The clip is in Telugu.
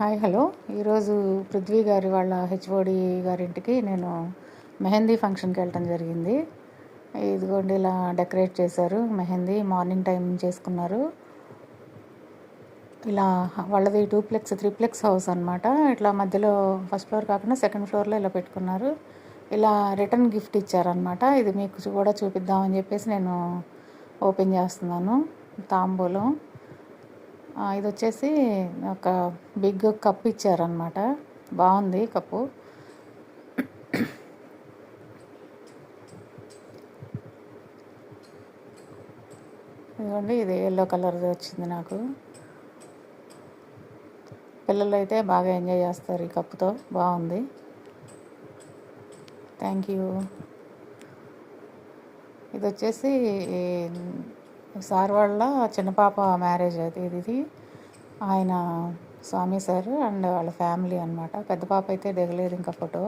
Hi hello. ఈరోజు పృథ్వీ గారి వాళ్ళ హెచ్ఓడి గారింటికి నేను మెహందీ ఫంక్షన్కి వెళ్ళటం జరిగింది. ఇదిగోండి ఇలా డెకరేట్ చేశారు. మెహందీ మార్నింగ్ టైం చేసుకున్నారు. ఇలా వాళ్ళది టూప్లెక్స్ త్రీప్లెక్స్ హౌస్ అనమాట ఇట్లా మధ్యలో ఫస్ట్ ఫ్లోర్ కాకుండా సెకండ్ ఫ్లోర్లో ఇలా పెట్టుకున్నారు. ఇలా రిటర్న్ గిఫ్ట్ ఇచ్చారనమాట ఇది మీకు కూడా చూపిద్దామని చెప్పేసి నేను ఓపెన్ చేస్తున్నాను. తాంబూలం. ఇది వచ్చేసి ఒక బిగ్ కప్ ఇచ్చారనమాట బాగుంది కప్పు. ఇదిగోండి ఇది ఎల్లో కలర్ వచ్చింది నాకు. పిల్లలు అయితే బాగా ఎంజాయ్ చేస్తారు ఈ కప్పుతో. బాగుంది థ్యాంక్ యూ ఇది వచ్చేసి సార్ వాళ్ళ చిన్న పాప మ్యారేజ్ అది ఇది. ఆయన స్వామి సార్ అండ్ వాళ్ళ ఫ్యామిలీ అన్నమాట. పెద్ద పాప అయితే దిగలేదు ఇంకా ఫోటో.